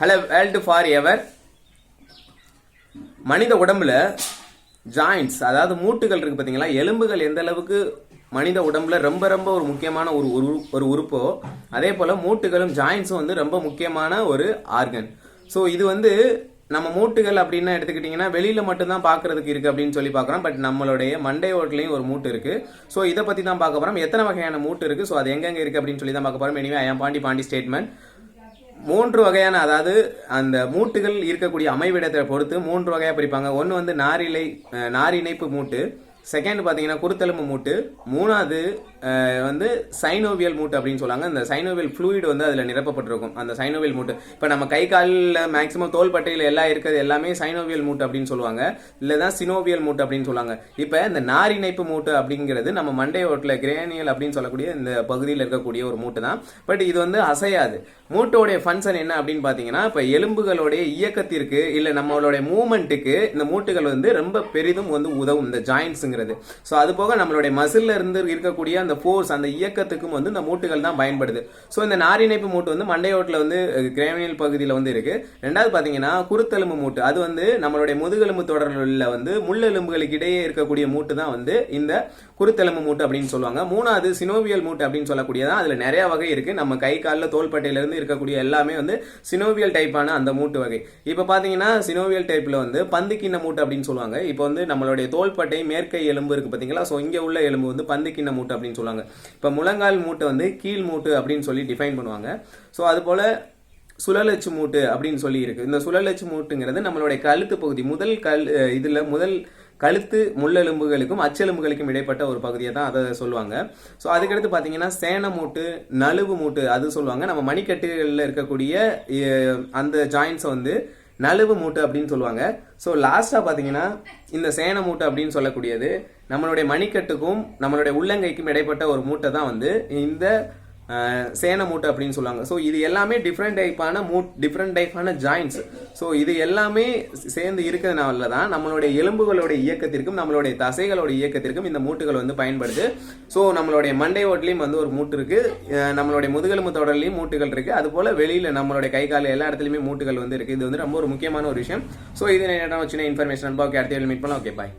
Hello world for ever மனித உடம்புல joints அதாவது மூட்டுகள் இருக்கு பார்த்தீங்களா எலும்புகள் எந்த அளவுக்கு மனித உடம்புல ரொம்ப ரொம்ப ஒரு முக்கியமான ஒரு உரு- ஒரு உறுப்போ அதே போல் மூட்டுகளும் ஜாயிண்ட்ஸும் வந்து ரொம்ப முக்கியமான ஒரு ஆர்கன் ஸோ இது வந்து நம்ம மூட்டுகள் அப்படின்னு எடுத்துக்கிட்டிங்கன்னா வெளியில் மட்டும்தான் பார்க்கறதுக்கு இருக்குது அப்படின்னு சொல்லி பார்க்குறோம் பட் நம்மளுடைய மண்டை ஓட்டிலையும் ஒரு மூட்டு இருக்குது ஸோ இதை பற்றி தான் பார்க்க போகிறோம் எத்தனை வகையான மூட்டு இருக்குது ஸோ அது எங்கெங்க இருக்குது அப்படின்னு சொல்லி தான் பார்க்க போகிறோம் எனிவே ஐ பாண்டி பாண்டி ஸ்டேட்மெண்ட் மூன்று வகையான அதாவது அந்த மூட்டுகள் இருக்கக்கூடிய அமைவிடத்தை பொறுத்து மூன்று வகையாக பிரிப்பாங்க. ஒன்று வந்து நாரிலை நாரிணைப்பு மூட்டு. செகண்ட் பார்த்தீங்கன்னா குருத்தெலும்பு மூட்டு. மூணாவது வந்து சைனோவியல் மூட்டு அப்படின்னு சொல்லுவாங்க அந்த சைனோவியல் ஃப்ளூயிட் வந்து அதில் நிரப்பப்பட்டிருக்கும். அந்த சைனோவியல் மூட்டு. இப்போ நம்ம கை காலில் மேக்ஸிமம் தோள்பட்டையில் எல்லாம் இருக்கிறது எல்லாமே சைனோவியல் மூட்டு அப்படின்னு சொல்லுவாங்க. இல்லை தான் சினோவியல் மூட்டு அப்படின்னு சொல்லுவாங்க இப்போ இந்த நாரிணைப்பு மூட்டு அப்படிங்கிறது நம்ம மண்டை ஓட்டில் கிரேனியல் அப்படின்னு சொல்லக்கூடிய இந்த பகுதியில் இருக்கக்கூடிய ஒரு மூட்டு தான். பட் இது வந்து அசையாது. மூட்டோடைய ஃபங்க்ஷன் என்ன அப்படின்னு பார்த்தீங்கன்னா இப்போ எலும்புகளுடைய இயக்கத்திற்கு இல்லை நம்மளுடைய மூமெண்ட்டுக்கு இந்த மூட்டுகள் வந்து ரொம்ப பெரிதும் வந்து உதவும். இந்த ஃபோர்ஸுங்கிறது ஸோ அது போக நம்மளுடைய மசில்ல இருந்து இருக்கக்கூடிய அந்த ஃபோர்ஸ் அந்த இயக்கத்துக்கும் வந்து இந்த மூட்டுகள் தான் பயன்படுது. ஸோ இந்த நாரிணைப்பு மூட்டு வந்து மண்டையோட்டில் வந்து கிரேமியல் பகுதியில் வந்து இருக்கு. ரெண்டாவது பார்த்தீங்கன்னா குருத்தெலும்பு மூட்டு. அது வந்து நம்மளுடைய முதுகெலும்பு தொடரில் வந்து முள்ளெலும்புகளுக்கு இடையே இருக்கக்கூடிய மூட்டு தான் வந்து இந்த குருத்தெலும்பு மூட்டு அப்படின்னு சொல்லுவாங்க. மூணாவது சினோவியல் மூட்டு அப்படின்னு சொல்லக்கூடியதான் அதில் நிறைய வகை இருக்கு. நம்ம கை காலில் தோள்பட்டையிலேருந்து இருக்கக்கூடிய எல்லாமே வந்து சினோவியல் டைப்பான அந்த மூட்டு வகை. இப்போ பார்த்தீங்கன்னா சினோவியல் டைப்பில் வந்து பந்துக்கின்ன மூட்டு அப்படின்னு சொல்லுவாங்க. இப்போ வந்து நம்மளுடைய தோள்பட்டை மேற்கை எலும்பு இருக்கு பார்த்தீங்களா ஸோ இங்கே உள்ள எலும்பு வந்து பந்து கிண்ண மூட்டு அப்படின்னு சொல்லுவாங்க. இப்போ முழங்கால் மூட்டை வந்து கீழ் மூட்டு அப்படின்னு சொல்லி டிஃபைன் பண்ணுவாங்க. ஸோ அதுபோல் சுழலச்சு மூட்டு அப்படின்னு சொல்லி இருக்கு. இந்த சுழலச்சு மூட்டுங்கிறது நம்மளுடைய கழுத்து பகுதி முதல் கல் இதில் முதல் கழுத்து முள்ளெலும்புகளுக்கும் அச்செலும்புகளுக்கும் இடைப்பட்ட ஒரு பகுதியை தான் அதை சொல்லுவாங்க. ஸோ அதுக்கடுத்து பார்த்தீங்கன்னா சேன மூட்டு நழுவு மூட்டு அது சொல்லுவாங்க. நம்ம மணிக்கட்டுகளில் இருக்கக்கூடிய அந்த ஜாயின்ஸை வந்து நழுவு மூட்டு அப்படின்னு சொல்லுவாங்க. ஸோ லாஸ்ட்டாக பார்த்தீங்கன்னா இந்த சேன மூட்டு அப்படின்னு சொல்லக்கூடியது நம்மளுடைய மணிக்கட்டுக்கும் நம்மளுடைய உள்ளங்கைக்கும் இடைப்பட்ட ஒரு மூட்டை தான் வந்து இந்த சேன மூட்டு அப்படின்னு சொல்லுவாங்க. ஸோ இது எல்லாமே டிஃப்ரெண்ட் டைப்பான மூட் டிஃப்ரெண்ட் டைப்பான ஜாயின்ஸ் ஸோ இது எல்லாமே சேர்ந்து இருக்கிறதுனால தான் நம்மளுடைய எலும்புகளுடைய இயக்கத்திற்கும் நம்மளுடைய தசைகளுடைய இயக்கத்திற்கும் இந்த மூட்டுகள் வந்து பயன்படுது. ஸோ நம்மளுடைய மண்டை ஓட்டிலையும் வந்து ஒரு மூட்டு இருக்கு. நம்மளுடைய முதுகெலும்பு தொடர்லையும் மூட்டுகள் இருக்கு. அது போல வெளியில் நம்மளுடைய கை கால் எல்லா இடத்துலையுமே மூட்டுகள் வந்து இருக்கு. இது வந்து ரொம்ப ஒரு முக்கியமான ஒரு விஷயம். ஸோ இது என்ன சின்ன இன்ஃபர்மேஷன் ஓகே அடுத்த மீட் பண்ணலாம். Okay bye